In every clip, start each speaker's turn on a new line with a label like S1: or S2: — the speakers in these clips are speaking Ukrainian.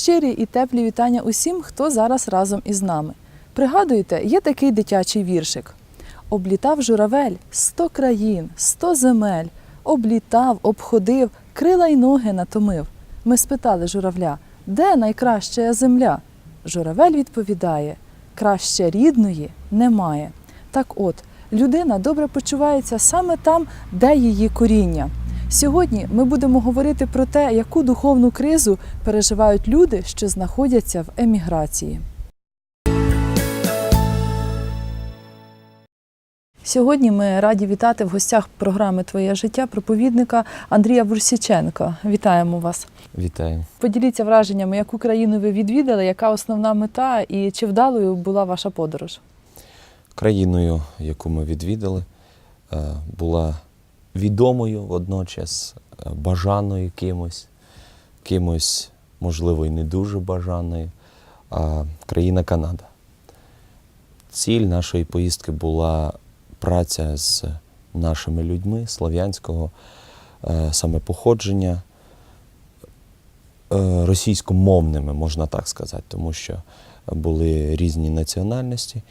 S1: Щирі і теплі вітання усім, хто зараз разом із нами. Пригадуєте, є такий дитячий віршик. Облітав журавель сто країн, сто земель, облітав, обходив, крила й ноги натомив. Ми спитали журавля, де найкраща земля? Журавель відповідає: краще рідної немає. Так от, людина добре почувається саме там, де її коріння. Сьогодні ми будемо говорити про те, яку духовну кризу переживають люди, що знаходяться в еміграції. Сьогодні ми раді вітати в гостях програми Твоє життя проповідника Андрія Бурсіченка. Вітаємо вас.
S2: Вітаю.
S1: Поділіться враженнями, яку країну ви відвідали, яка основна мета і чи вдалою була ваша подорож?
S2: Країною, яку ми відвідали, е, була відомою водночас, е, бажаною кимось, кимось, можливо, і не дуже бажаною, а країна Канада. Ціль нашої поїздки була праця з нашими людьми слов'янського е, саме походження, е, російськомовними, можна так сказати, тому що були різні національності.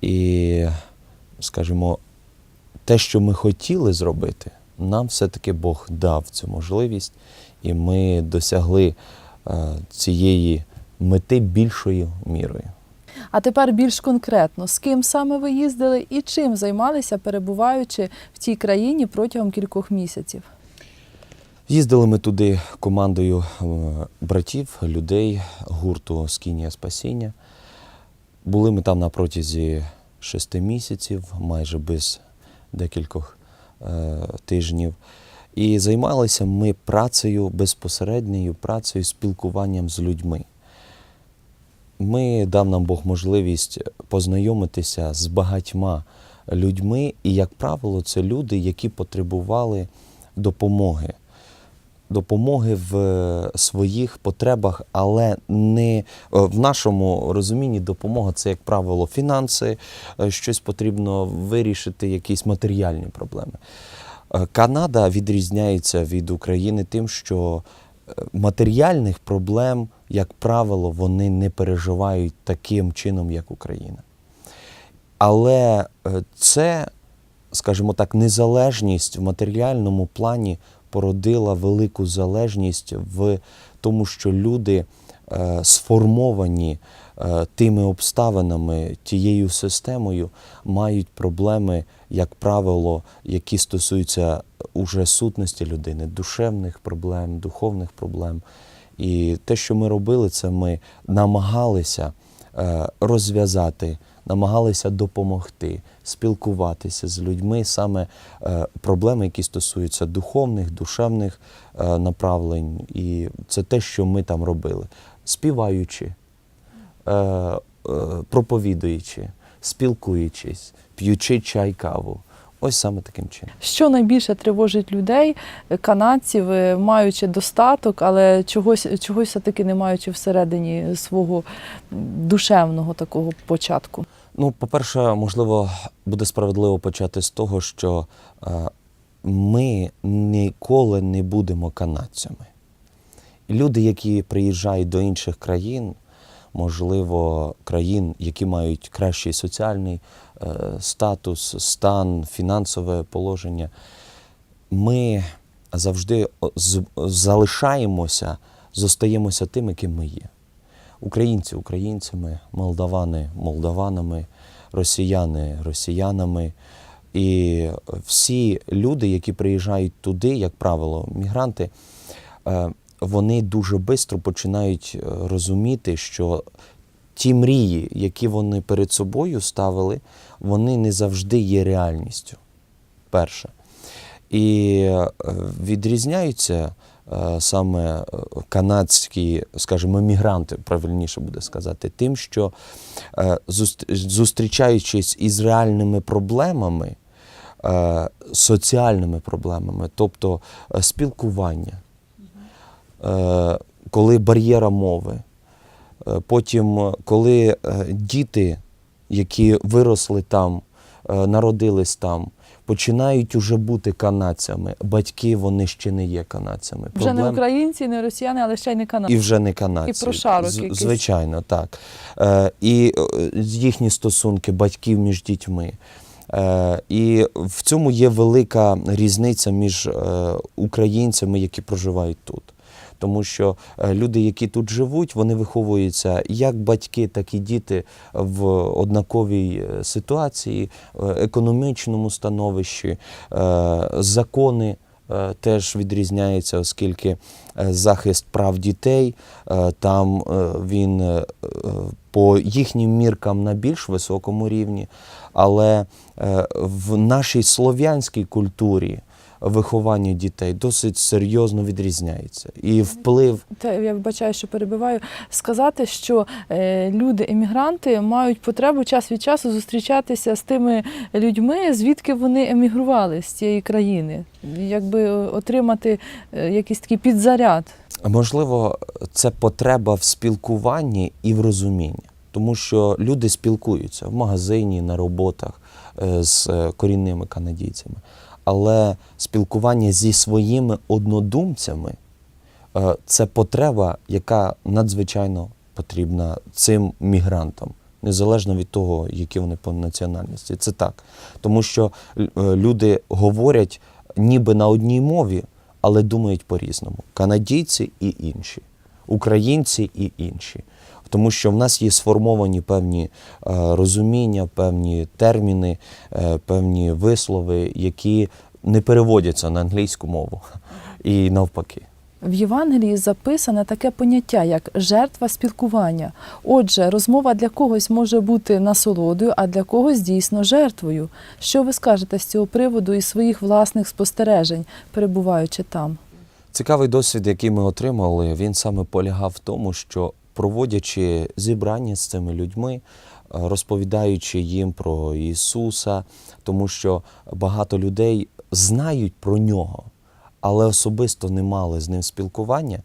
S2: І, скажімо, те, що ми хотіли зробити, нам все-таки Бог дав цю можливість, і ми досягли е, цієї мети більшою мірою.
S1: А тепер більш конкретно, з ким саме ви їздили і чим займалися, перебуваючи в цій країні протягом кількох місяців?
S2: Їздили ми туди командою е, братів, людей гурту Скінія Спасіння. Були ми там на протязі шести місяців, майже без декількох е, тижнів. І займалися ми працею, безпосередньою працею, спілкуванням з людьми. Ми дав нам Бог можливість познайомитися з багатьма людьми, і, як правило, це люди, які потребували допомоги. Допомоги в е, своїх потребах, але не е, в нашому розумінні допомога це, як правило, фінанси, е, щось потрібно вирішити, якісь матеріальні проблеми. Канада відрізняється від України тим, що матеріальних проблем, як правило, вони не переживають таким чином, як Україна. Але це, скажімо так, незалежність в матеріальному плані породила велику залежність в тому, що люди е, сформовані е, тими обставинами, тією системою, мають проблеми, як правило, які стосуються уже сутності людини, душевних проблем, духовних проблем. І те, що ми робили, це ми намагалися е, розв'язати, намагалися допомогти, спілкуватися з людьми, саме е, проблеми, які стосуються духовних, душевних е, направлень. І це те, що ми там робили, співаючи, е, проповідуючи, спілкуючись, п'ючи чай, каву. Ось саме таким чином.
S1: Що найбільше тривожить людей, е, канадців, е, маючи достаток, але чогось, чогось все-таки не маючи всередині свого душевного такого початку?
S2: Ну, по-перше, можливо, буде справедливо почати з того, що е, ми ніколи не будемо канадцями. Люди, які приїжджають до інших країн, можливо, країн, які мають кращий соціальний е, статус, стан, фінансове положення, ми завжди залишаємося, зостаємося тим, яким ми є. Українці українцями, молдавани молдаванами, росіяни росіянами. І всі люди, які приїжджають туди, як правило, мігранти, е, вони дуже швидко починають е, розуміти, що ті мрії, які вони перед собою ставили, вони не завжди є реальністю. Перше. І е, відрізняються е, саме канадські, скажімо, мігранти, правильніше буде сказати, тим, що зустрічаючись із реальними проблемами, соціальними проблемами, тобто спілкування, коли бар'єра мови, е, потім, е, коли е, діти, які виросли там, е, народились там, починають уже бути канадцями. Батьки вони ще не є канадцями.
S1: Вже не українці, не росіяни, але ще й не канадці.
S2: і вже не канадці.
S1: І прошарок
S2: З-
S1: якийсь.
S2: Звичайно, так. Е, і е, їхні стосунки батьків між дітьми. Е, і в цьому є велика різниця між е, українцями, які проживають тут. Тому що е, люди, які тут живуть, вони виховуються як батьки, так і діти в однаковій е, ситуації, е, економічному становищі, закони теж відрізняються, оскільки захист прав дітей там він по їхнім міркам на більш високому рівні, але в нашій слов'янській культурі виховання дітей досить серйозно відрізняється. І вплив
S1: Та я вибачаю, що перебиваю. Сказати, що е, люди-емігранти мають потребу час від часу зустрічатися з тими людьми, звідки вони емігрували з цієї країни, якби е, отримати е, якийсь такий підзаряд.
S2: Можливо, це потреба в спілкуванні і в розумінні, тому що люди спілкуються в магазині, на роботах е, з е, корінними канадійцями. Але спілкування зі своїми однодумцями е, це потреба, яка надзвичайно потрібна цим мігрантам, незалежно від того, які вони по національності. Це так. Тому що е, люди говорять ніби на одній мові, але думають по-різному. Канадійці і інші, українці і інші. Тому що в нас є сформовані певні е, розуміння, певні терміни, е, певні вислови, які не переводяться на англійську мову і навпаки.
S1: В Євангелії записане таке поняття, як жертва спілкування. Отже, розмова для когось може бути насолодою, а для когось дійсно жертвою. Що ви скажете з цього приводу із своїх власних спостережень, перебуваючи там?
S2: Цікавий досвід, який ми отримали, він саме полягав в тому, що проводячи зібрання з цими людьми, е, розповідаючи їм про Ісуса, тому що багато людей знають про нього, але особисто не мали з ним спілкування.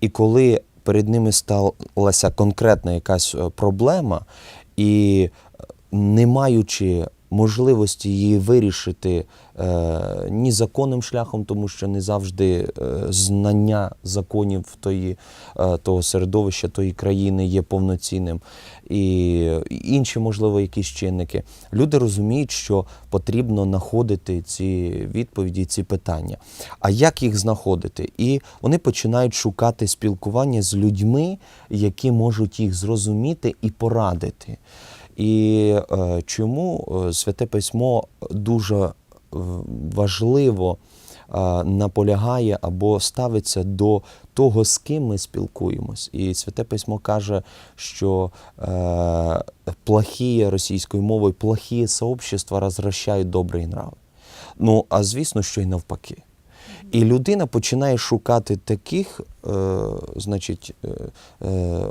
S2: І коли перед ними сталася конкретна якась е, проблема, і е, не маючи можливості її вирішити ні законним шляхом, тому що не завжди е, знання законів тої, е, того середовища, тої країни є повноцінним, і інші, можливо, якісь чинники. Люди розуміють, що потрібно знаходити ці відповіді, ці питання. А як їх знаходити? І вони починають шукати спілкування з людьми, які можуть їх зрозуміти і порадити. І е, чому е, Святе Письмо дуже е, важливо наполягає або ставиться до того, з ким ми спілкуємось. І Святе Письмо каже, що е, плохі російською мовою, плохі сообщества розвращають добрий нрав. Ну, а звісно, що й навпаки. І людина починає шукати таких, е, значить, е, е,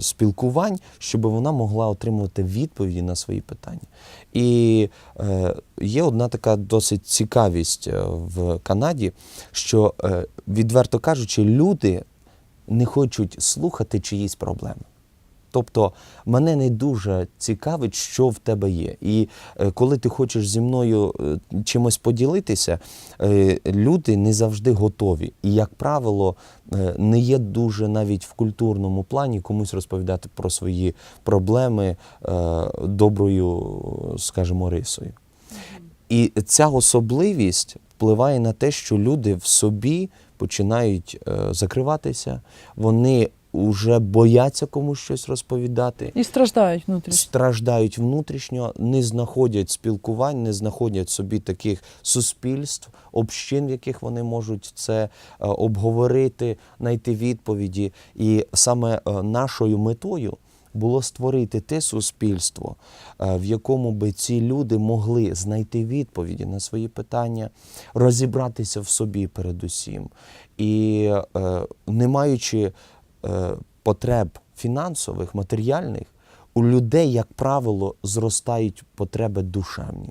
S2: спілкувань, щоб вона могла отримувати відповіді на свої питання. І е, є одна така досить цікавість е, в Канаді, що, е, відверто кажучи, люди не хочуть слухати чиїсь проблеми. Тобто мене не дуже цікавить, що в тебе є. І е, коли ти хочеш зі мною е, чимось поділитися, е, люди не завжди готові. І, як правило, не є дуже навіть в культурному плані комусь розповідати про свої проблеми доброю, скажімо, рисою. І ця особливість впливає на те, що люди в собі починають закриватися, вони вже бояться комусь щось розповідати,
S1: І страждають внутрішньо.
S2: страждають внутрішньо, не знаходять спілкувань, не знаходять собі таких суспільств, общин, в яких вони можуть це е, обговорити, знайти відповіді. І саме е, нашою метою було створити те суспільство, е, в якому би ці люди могли знайти відповіді на свої питання, розібратися в собі передусім. І не маючи потреб фінансових, матеріальних, у людей, як правило, зростають потреби душевні.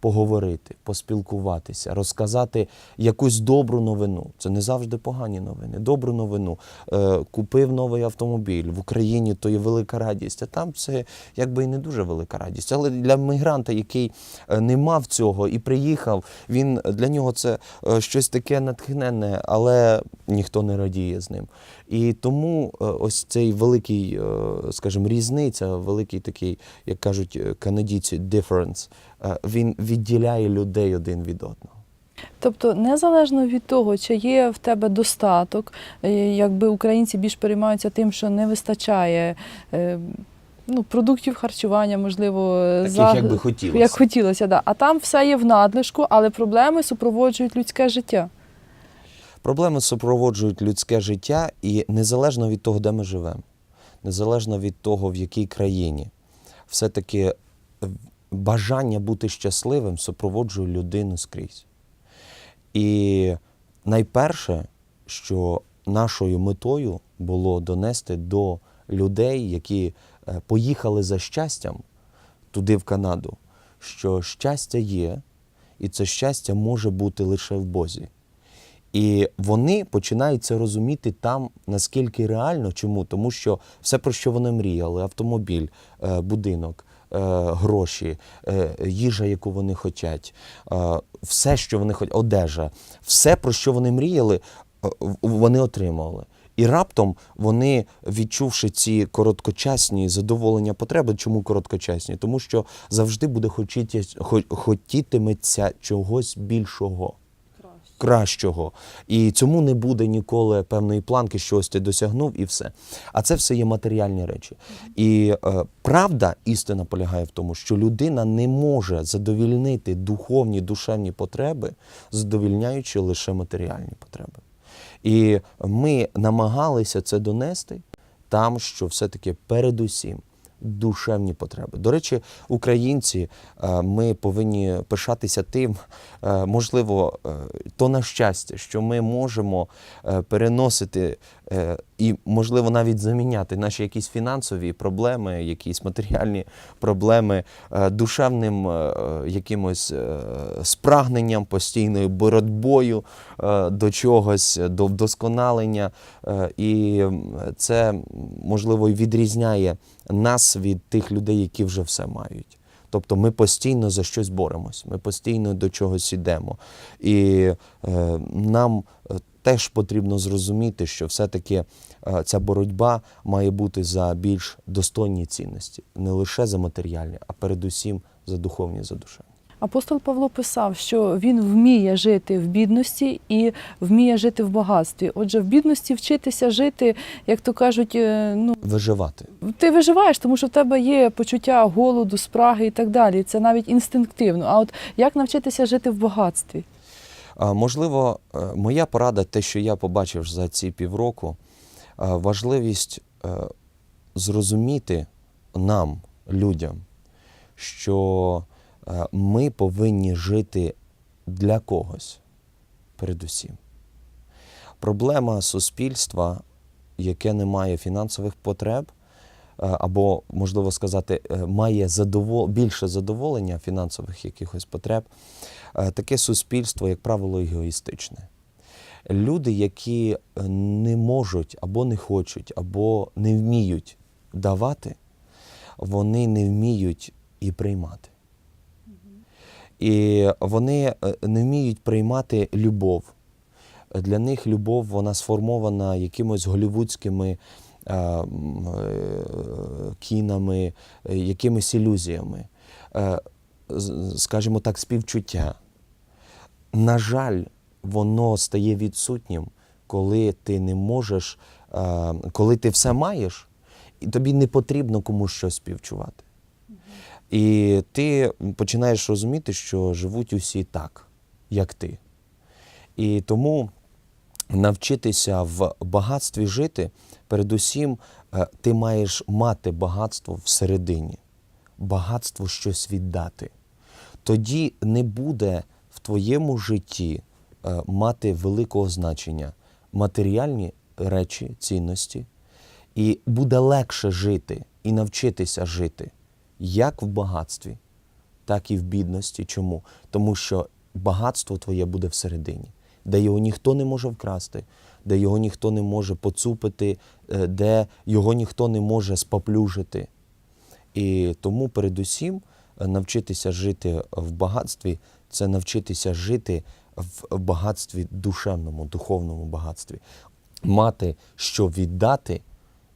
S2: поговорити, поспілкуватися, розказати якусь добру новину. Це не завжди погані новини. Добру новину. Е, купив новий автомобіль в Україні, то є велика радість. А там це якби і не дуже велика радість. Але для мігранта, який е, не мав цього і приїхав, він для нього це е, щось таке натхненне, але ніхто не радіє з ним. І тому е, ось цей великий, е, скажімо, різниця, великий такий, як кажуть е, канадійці, difference, він відділяє людей один від одного.
S1: Тобто, незалежно від того, чи є в тебе достаток, якби українці більш переймаються тим, що не вистачає ну, продуктів харчування, можливо,
S2: Таких, як би хотілося.
S1: як хотілося, да. а там все є в надлишку, але проблеми супроводжують людське життя.
S2: Проблеми супроводжують людське життя, і незалежно від того, де ми живемо, незалежно від того, в якій країні, все-таки е, бажання бути щасливим супроводжує людину скрізь. І найперше, що нашою метою було донести до людей, які е, поїхали за щастям туди, в Канаду, що щастя є, і це щастя може бути лише в Бозі. І вони починають це розуміти там, наскільки реально. Чому? Тому що все, про що вони мріяли: автомобіль, е, будинок, е, гроші, е, їжа, яку вони хочуть, все, що вони хочуть, одежа, все, про що вони мріяли, вони отримали. І раптом вони, відчувши ці короткочасні задоволення потреби, чому короткочасні? Тому що завжди буде хотіти, хо- хотітиметься чогось більшого кращого. І цьому не буде ніколи певної планки, що ось ти досягнув, і все. А це все є матеріальні речі. І е, правда, істина полягає в тому, що людина не може задовільнити духовні, душевні потреби, задовільняючи лише матеріальні потреби. І ми намагалися це донести там, що все-таки передусім душевні потреби. До речі, українці, е, ми повинні пишатися тим, е, можливо, е, то на щастя, що ми можемо переносити і, можливо, навіть заміняти наші якісь фінансові проблеми, якісь матеріальні проблеми е, душевним е, якимось е, спрагненням, постійною боротьбою е, до чогось, до вдосконалення. Е, І це, можливо, відрізняє нас від тих людей, які вже все мають. Тобто ми постійно за щось боремось, ми постійно до чогось йдемо. І е, нам е, теж потрібно зрозуміти, що все-таки е, ця боротьба має бути за більш достойні цінності, не лише за матеріальні, а передусім за духовні, за душевні.
S1: Апостол Павло писав, що він вміє жити в бідності і вміє жити в багатстві. Отже, в бідності вчитися жити, як то кажуть, е, ну
S2: Виживати.
S1: ти виживаєш, тому що в тебе є почуття голоду, спраги і так далі. Це навіть інстинктивно. А от як навчитися жити в багатстві?
S2: Можливо, е, моя порада, те, що я побачив за ці півроку, е, важливість е, зрозуміти нам, людям, що ми повинні жити для когось передусім. Проблема суспільства, яке не має фінансових потреб, або, можливо сказати, е, має задовол... більше задоволення фінансових якихось потреб, е, таке суспільство, як правило, егоїстичне. Люди, які е, не можуть або не хочуть, або не вміють давати, вони не вміють і приймати. І вони е, не вміють приймати любов. Для них любов вона сформована якимось голівудськими е, е, кінами, е, якимись ілюзіями, е, скажімо так, співчуття. На жаль, воно стає відсутнім, коли ти не можеш, е, коли ти все маєш, і тобі не потрібно комусь щось співчувати. І ти починаєш розуміти, що живуть усі так, як ти. І тому навчитися в багатстві жити, передусім, е, ти маєш мати багатство всередині, багатство щось віддати. Тоді не буде в твоєму житті е, мати великого значення матеріальні речі, цінності, і буде легше жити і навчитися жити як в багатстві, так і в бідності. Чому? Тому що багатство твоє буде всередині, де його ніхто не може вкрасти, де його ніхто не може поцупити, е, де його ніхто не може споплюжити. І тому, передусім, е, навчитися жити в багатстві це навчитися жити в багатстві душевному, духовному багатстві, мати що віддати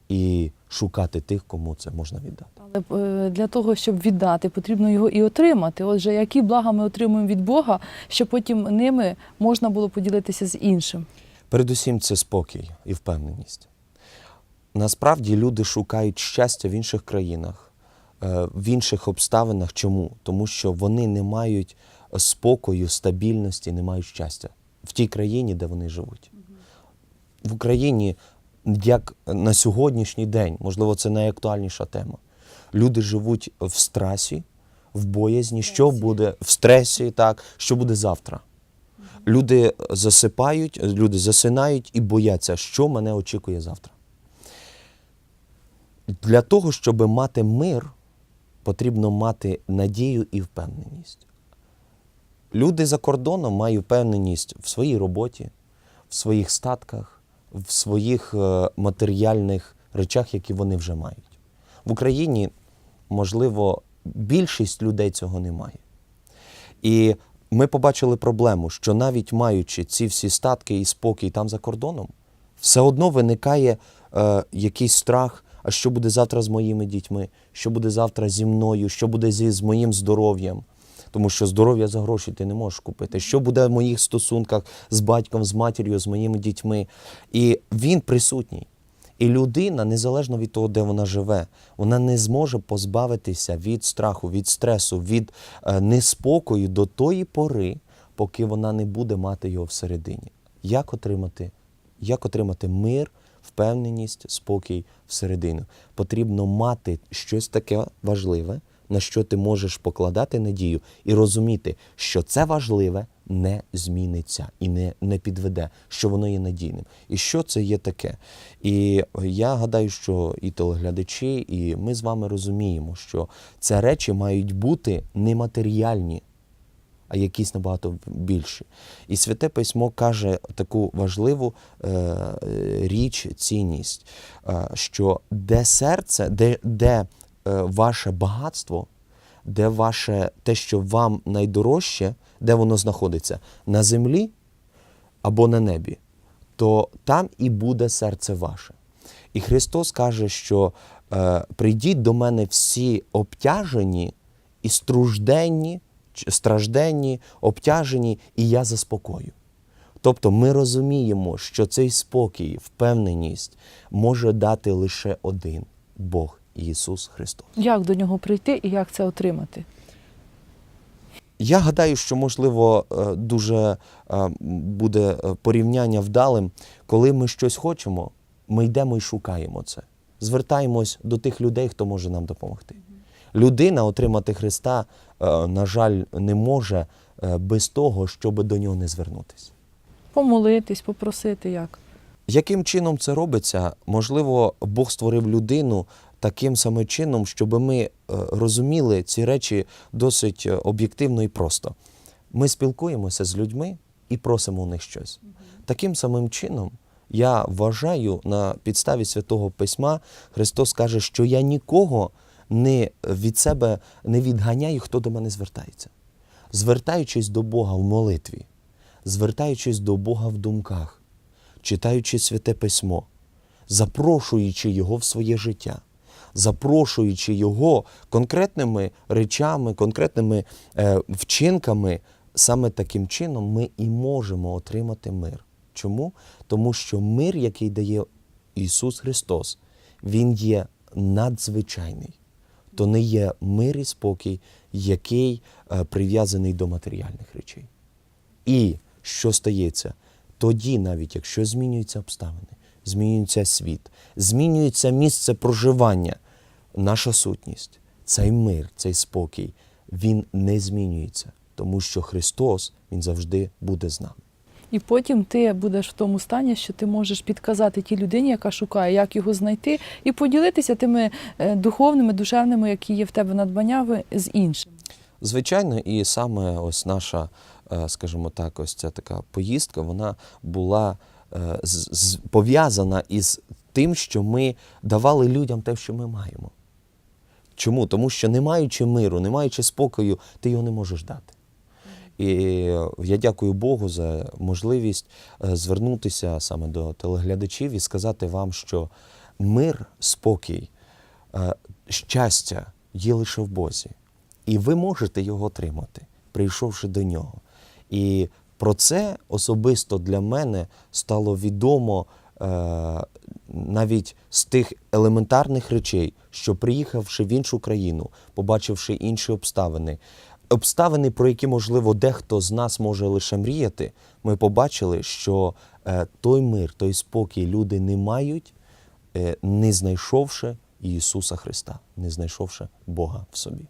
S2: і шукати тих, кому це можна віддати.
S1: Але е, для того, щоб віддати, потрібно його і отримати. Отже, які блага ми отримуємо від Бога, щоб потім ними можна було поділитися з іншим.
S2: Передусім, це спокій і впевненість. Насправді люди шукають щастя в інших країнах, е, в інших обставинах. Чому? Тому що вони не мають спокою, стабільності, не мають щастя в тій країні, де вони живуть. В Україні, як на сьогоднішній день, можливо, це найактуальніша тема. Люди живуть в стресі, в боязні, що буде в стресі, так, що буде завтра. Люди засипають, люди засинають і бояться, що мене очікує завтра. Для того, щоб мати мир, потрібно мати надію і впевненість. Люди за кордоном мають впевненість в своїй роботі, в своїх статках, в своїх е, матеріальних речах, які вони вже мають. В Україні, можливо, більшість людей цього не має. І ми побачили проблему, що навіть маючи ці всі статки і спокій там за кордоном, все одно виникає е, якийсь страх, а що буде завтра з моїми дітьми, що буде завтра зі мною, що буде зі, з моїм здоров'ям. Тому що здоров'я за гроші ти не можеш купити. Що буде в моїх стосунках з батьком, з матір'ю, з моїми дітьми? І він присутній. І людина, незалежно від того, де вона живе, вона не зможе позбавитися від страху, від стресу, від е, неспокою до тої пори, поки вона не буде мати його всередині. Як отримати, як отримати мир, впевненість, спокій всередину? Потрібно мати щось таке важливе, на що ти можеш покладати надію і розуміти, що це важливе не зміниться і не, не підведе, що воно є надійним. І що це є таке? І я гадаю, що і телеглядачі, і ми з вами розуміємо, що це речі мають бути нематеріальні, а якісь набагато більші. І святе письмо каже таку важливу е, річ, цінність, е, що де серце, де, де ваше багатство, де ваше те, що вам найдорожче, де воно знаходиться на землі або на небі, то там і буде серце ваше. І Христос каже, що е, прийдіть до мене всі обтяжені і стружденні, стражденні, обтяжені, і я заспокою. Тобто ми розуміємо, що цей спокій, впевненість може дати лише один Бог Ісус Христос.
S1: Як до нього прийти і як це отримати?
S2: Я гадаю, що можливо е, дуже е, буде е, порівняння вдалим, коли ми щось хочемо, ми йдемо і шукаємо це. Звертаємось до тих людей, хто може нам допомогти. Людина отримати Христа, на жаль, не може без того, щоб до нього не звернутися.
S1: Помолитись, попросити як?
S2: Яким чином це робиться? Можливо, Бог створив людину таким самим чином, щоб ми е, розуміли ці речі досить е, об'єктивно і просто. Ми спілкуємося з людьми і просимо у них щось. Таким самим чином, я вважаю, на підставі святого письма Христос каже, що я нікого не від себе не відганяю, хто до мене звертається. Звертаючись до Бога в молитві, звертаючись до Бога в думках, читаючи святе письмо, запрошуючи Його в своє життя, запрошуючи Його конкретними речами, конкретними е, вчинками, саме таким чином ми і можемо отримати мир. Чому? Тому що мир, який дає Ісус Христос, Він є надзвичайний. То не є мир і спокій, який е, прив'язаний до матеріальних речей. І що стається? Тоді, навіть якщо змінюються обставини, змінюється світ, змінюється місце проживання, наша сутність, цей мир, цей спокій, він не змінюється, тому що Христос Він завжди буде з нами.
S1: І потім ти будеш в тому стані, що ти можеш підказати тій людині, яка шукає, як його знайти, і поділитися тими е, духовними, душевними, які є в тебе надбаннями з іншим.
S2: Звичайно, і саме ось наша, е, скажімо так, ось ця така поїздка, вона була е, пов'язана із тим, що ми давали людям те, що ми маємо. Чому? Тому що не маючи миру, не маючи спокою, ти його не можеш дати. І я дякую Богу за можливість е, звернутися саме до телеглядачів і сказати вам, що мир, спокій, е, щастя є лише в Бозі. І ви можете його отримати, прийшовши до нього. І про це особисто для мене стало відомо е, навіть з тих елементарних речей, що приїхавши в іншу країну, побачивши інші обставини, обставини, про які, можливо, дехто з нас може лише мріяти, ми побачили, що е, той мир, той спокій люди не мають, е, не знайшовши Ісуса Христа, не знайшовши Бога в собі.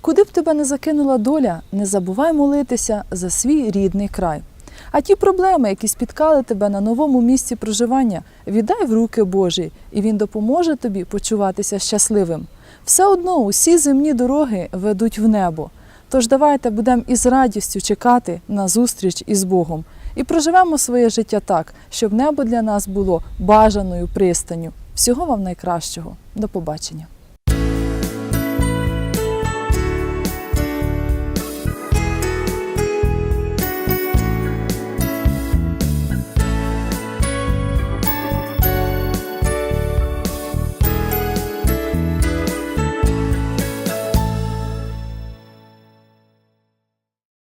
S1: Куди б тебе не закинула доля, не забувай молитися за свій рідний край. А ті проблеми, які спіткали тебе на новому місці проживання, віддай в руки Божі, і Він допоможе тобі почуватися щасливим. Все одно усі земні дороги ведуть в небо. Тож давайте будемо із радістю чекати на зустріч із Богом і проживемо своє життя так, щоб небо для нас було бажаною пристанню. Всього вам найкращого. До побачення.